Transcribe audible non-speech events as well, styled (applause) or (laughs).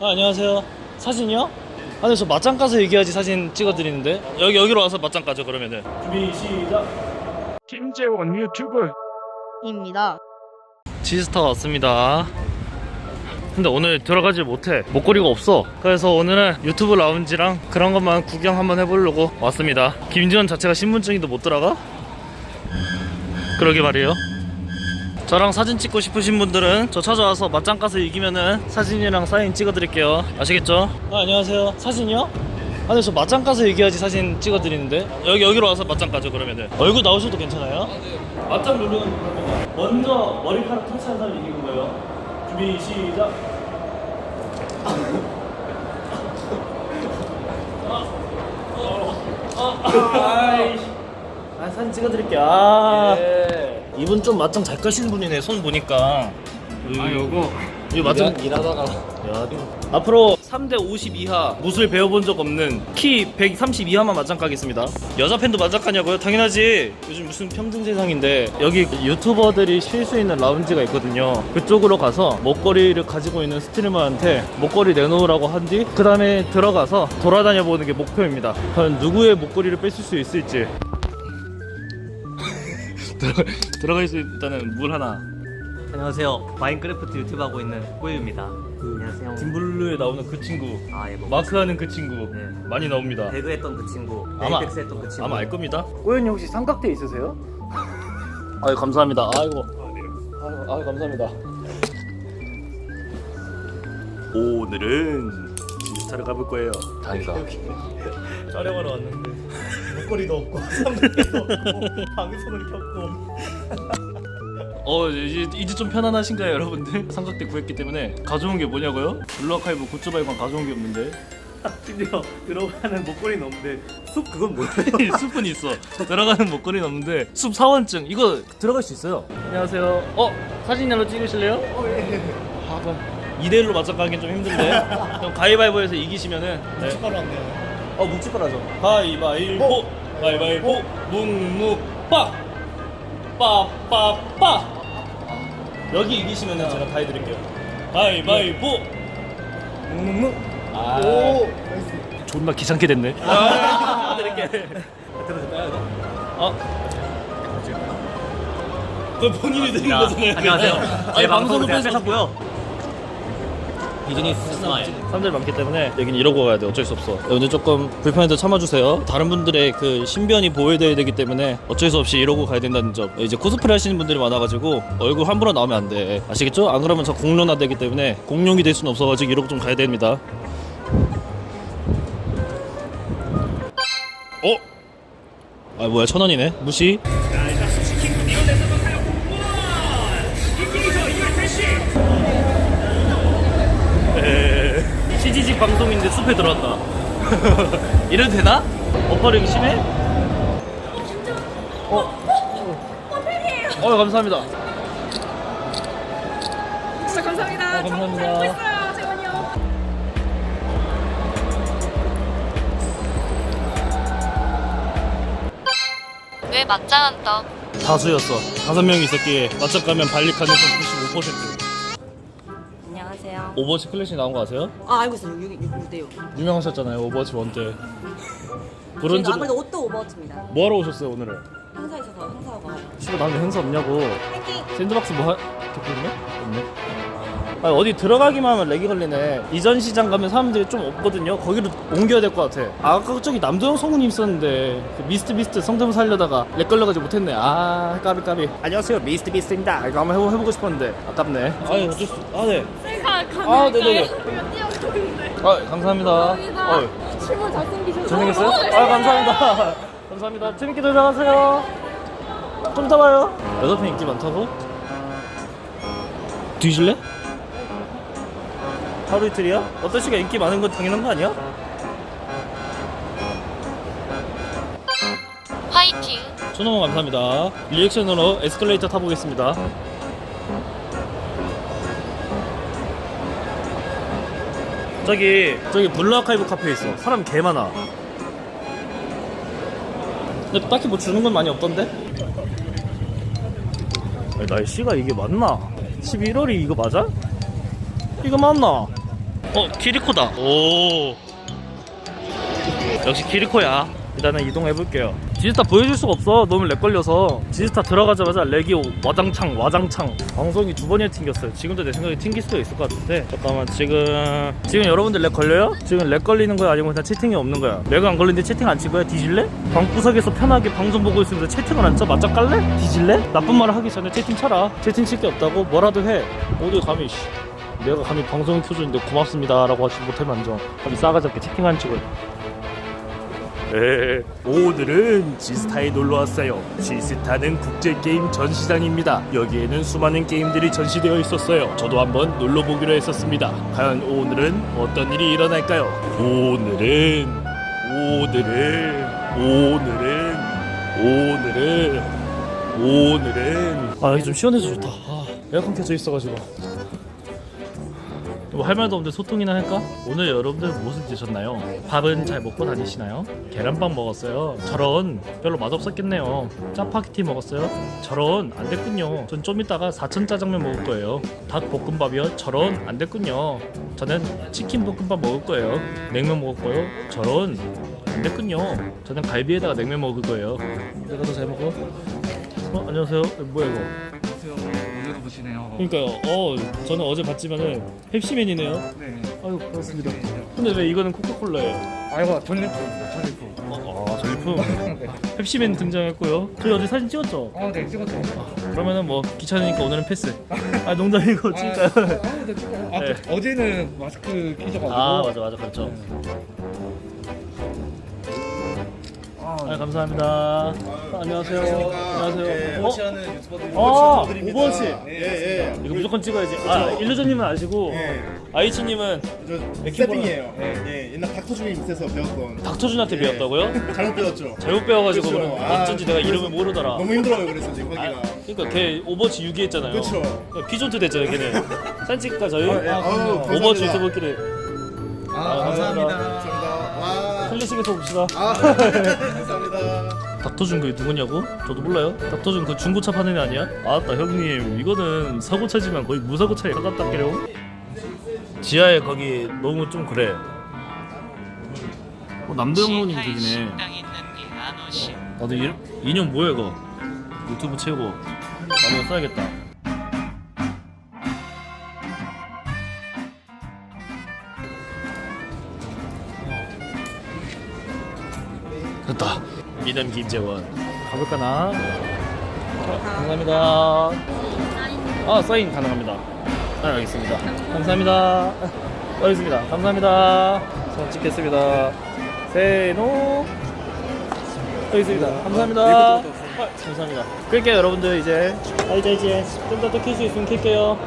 아, 안녕하세요. 사진이요? 아니, 저 맞짱 가서 얘기하지 사진 찍어드리는데. 여기, 여기로 와서 맞짱 가죠, 그러면은. 준비, 시작. 김재원 유튜브 입니다. 지스타 왔습니다. 근데 오늘 들어가질 못해. 목걸이가 없어. 그래서 오늘은 유튜브 라운지랑 그런 것만 구경 한번 해보려고 왔습니다. 김지원 자체가 신분증이도 못 들어가? 그러게 말이에요. 저랑 사진 찍고 싶으신 분들은 저 찾아와서 맞짱 가서 이기면은 사진이랑 사인 찍어드릴게요. 아시겠죠? 아, 안녕하세요. 사진이요? 아니 저 맞짱 가서 얘기하지 사진 찍어드리는데 여기 여기로 와서 맞짱 가죠 그러면은 얼굴 나오셔도 괜찮아요? 맞짱 룰은. 먼저 머리카락 터치한 사람이 이기는 거예요. 준비 시작. 아 사진 찍어드릴게요. 아 이분 좀 맞짱 잘 까시는 분이네 손 보니까. 아 요거 이 맞짱 일하다가 야, 앞으로 3대 50 이하 무술 배워본 적 없는 키 130 이하만 맞짱 까겠습니다. 여자 팬도 맞짱 까냐고요? 당연하지. 요즘 무슨 평등 세상인데 여기 유튜버들이 쉴 수 있는 라운지가 있거든요. 그쪽으로 가서 목걸이를 가지고 있는 스트리머한테 목걸이 내놓으라고 한 뒤 그 다음에 들어가서 돌아다녀 보는 게 목표입니다. 과연 누구의 목걸이를 뺏을 수 있을지. 들어가, 들어갈 수 있다는 물 하나. 안녕하세요. 마인크래프트 유튜브 하고 있는 꼬유입니다. 안녕하세요. 김블루에 나오는 그 친구. 아, 예, 뭐 마크하는 그 친구 네. 많이 나옵니다. 배그 했던 그 친구, 아마- 에이펙스 했던 그 친구. 아마 알 겁니다. 꼬현이 혹시 삼각대 있으세요? (laughs) 아유 감사합니다. 아이고. 아이고, 아유 감사합니다. 오늘은 지스타를 가볼 거예요. 다행이다. (laughs) 촬영하러 왔는데 목걸이도 없고 (laughs) 삼각대도 없고 방송을 켰고. 어 이제 이제 좀 편안하신가요 여러분들? 삼각대 구했기 때문에 가져온 게 뭐냐고요? 블루아카이브 굿즈 발권 가져온 게 없는데 (laughs) 심지어 들어가는 목걸이는 없는데 숲 그건 뭐야? (laughs) 숲은 있어. 들어가는 목걸이는 없는데 숲 사원증 이거 들어갈 수 있어요. 안녕하세요. 어 사진으로 찍으실래요? 어 예. 아 그럼 2대 1로 맞짱 가긴 좀 힘든데. 그럼 가위바위보에서 이기시면은 네. 묵찌바로 안 돼요. 어 묵찌바로 하죠. 가위바위보. 가위바위보. 묵묵빠. 빠빠빠. 여기 이기시면 은 제가 다 해드릴게요. 가위바위보. 묵묵묵. 아. 존나 귀찮게 됐네. 아, 드릴게. (laughs) 어? 그 본인이 드린 거잖아요. 안녕하세요. 아니 제 방송으로 뺏으셨고요. 비즈니스 스마일. 사람들 많기 때문에 여긴 이러고 가야 돼. 어쩔 수 없어. 오늘 조금 불편해도 참아주세요. 다른 분들의 그 신변이 보호돼야 되기 때문에 어쩔 수 없이 이러고 가야 된다는 점. 이제 코스프레 하시는 분들이 많아가지고 얼굴 함부로 나오면 안 돼. 아시겠죠? 안 그러면 저 공론화 되기 때문에 공룡이 될 수는 없어가지고 이러고 좀 가야 됩니다. 어? 아 뭐야 천 원이네. 무시. CG직 방송인데 숲에 들어왔다. (laughs) 이래도 되나? 어퍼링 심해? 어? 어, 감사합니다. 진짜 감사합니다. 어, 감사합니다. 잘 보고 있어요, 재원이 형. 왜 맞짱한다? 다수였어. 다섯 명이 있었기에 맞짱 가면 발리 가능성 95%. 안녕하세요. 오버워치 클래식 나온 거 아세요? 아 알고 있어요. 6 6 6대요. 유명하셨잖아요. 오버워치 1 때. 브론즈 저희가 아무래도 옷도 오버워치입니다. 뭐 하러 오셨어요 오늘은? 행사 있어서 행사하고 가요. 씨발 나는 행사 없냐고. 땡기. 샌드박스 뭐 하... 듣고 있네? 없네. 아 어디 들어가기만 하면 렉이 걸리네. 이전 시장 가면 사람들이 좀 없거든요. 거기로 옮겨야 될 것 같아. 아까 저기 남도영 성우님 있었는데 그 미스트 미스트 성대모사 하려다가 렉 걸려가지고 못했네. 아 까비 까비. 안녕하세요 미스트 미스트입니다. 이거 한번 해보, 해보고 싶었는데 아깝네. 아유 어쩔 수. 아 네. 셀카 아? 네네네. 아 감사합니다. 감사합니다. 어, 실물 잘생기셔서. 잘생겼어요? 너무 아 감사합니다. (laughs) 감사합니다. 재밌게 놀러가세요. 좀 이따 봐요. 여자 팬 인기 많다고? 뒤질래? 하루 이틀이야? 어떤 씨가 인기 많은 건 당연한 거 아니야? 화이팅! 천원 감사합니다. 리액션으로 에스컬레이터 타보겠습니다. 저기 저기 블루 아카이브 카페에 있어. 사람 개 많아. 근데 딱히 뭐 주는 건 많이 없던데? 아니, 날씨가 이게 맞나? 11월이 이거 맞아? 이거 맞나? 어 키리코다 오 역시 키리코야 일단은 이동해 볼게요 지스타 보여줄 수가 없어. 너무 렉 걸려서. 지스타 들어가자마자 렉이 와장창 와장창. 방송이 두 번이나 튕겼어요. 지금도 내 생각에 튕길 수도 있을 것 같은데. 잠깐만 지금 지금 여러분들 렉 걸려요? 지금 렉 걸리는 거야? 아니면 그냥 채팅이 없는 거야? 렉 안 걸리는데 채팅 안 친 거야? 뒤질래? 방구석에서 편하게 방송 보고 있으면서 채팅을 안 쳐? 맞짱 깔래? 뒤질래? 나쁜 말을 하기 전에 채팅 쳐라. 채팅 칠 게 없다고? 뭐라도 해. 어디 감히 씨. 내가 감히 방송 켜줬는데 고맙습니다 라고 하지 못할 만정. 감히 싸가지 없게 채팅 안 치고 네, 오늘은 지스타에 놀러 왔어요. 지스타는 국제 게임 전시장입니다. 여기에는 수많은 게임들이 전시되어 있었어요. 저도 한번 놀러 보기로 했었습니다. 과연 오늘은 어떤 일이 일어날까요? 오늘은 오늘은 오늘은 오늘은 오늘은 아 여기 좀 시원해서 좋다. 아, 에어컨 켜져 있어가지고. 뭐 할 말도 없는데 소통이나 할까? 오늘 여러분들 무엇을 드셨나요? 밥은 잘 먹고 다니시나요? 계란빵 먹었어요. 저런 별로 맛없었겠네요. 짜파게티 먹었어요. 저런 안 됐군요. 전 좀 이따가 사천 짜장면 먹을 거예요. 닭 볶음밥이요. 저런 안 됐군요. 저는 치킨 볶음밥 먹을 거예요. 냉면 먹을 거예요. 저런 안 됐군요. 저는 갈비에다가 냉면 먹을 거예요. 내가 더 잘 먹어? 어 안녕하세요. 뭐야 이거? 보시네요. 그러니까요. 어, 저는 어제 봤지만은 펩시맨이네요. 네. 아유, 고맙습니다. 근데 왜 이거는 코카콜라예요? 아이고 전리품입니다. 전리품. 아, 전리품. (laughs) 펩시맨 등장했고요. 저희 어제 사진 찍었죠? 아, 네 찍었죠. 그러면은 뭐 귀찮으니까 오늘은 패스. (laughs) 아, 농담이고 찍을까요? 아, 네 찍어요. 아, 네. 그 어제는 마스크 끼셔가지고. 아, 맞아, 맞아, 그렇죠. 아, 아, 감사합니다. 아, 안녕하세요. 안녕하세요. 어? 하는 유튜버들이 아, 유튜버들입니다. 오버워치. 예, 예. 이거 무조건 찍어야지. 아, 일루전님은 아시고, 예. 아이치님은 저 스태핑이에요. 예, 옛날 닥터 중에 밑에서 배웠던 닥터준한테 배웠다고요? 잘못 배웠죠. 잘못 배워가지고 그렇죠. 그럼 아, 어쩐지 내가 그래서 이름을 모르더라. 너무 힘들어요. 그래서 지금 아, 하기가. 그러니까 걔 오버워치 유기했잖아요. 그렇죠. 피존트 됐잖아요, 걔는. (laughs) 찍을까 저희? 아, 예. 아우, 감사합니다. 오버워치 유튜버끼리 아, 감사합니다. 감사합니다. 와. 클래식에서 봅시다. 아, 감사합니다. (laughs) 닥터준 그 누구냐고? 저도 몰라요. 닥터준 그 중고차 파는 애 아니야? 아따 형님 이거는 사고차지만 거의 무사고차에 가깝다게요. 지하에 거기 너무 좀 그래. 어, 남도영 형님 계시네. 나도 이, 인형 뭐야 이거? 유튜브 채우고 나도 써야겠다. 미남 김재원. 가볼까나? 어, 감사합니다. 아 사인 가능합니다. 아 알겠습니다. 감사합니다. (laughs) 알겠습니다. 감사합니다. 저 찍겠습니다. 세노. 여기 있습니다. 감사합니다. 아, 감사합니다. 끌게요 여러분들 이제. 아 이제 이제 좀더또킬수 있으면 킬게요.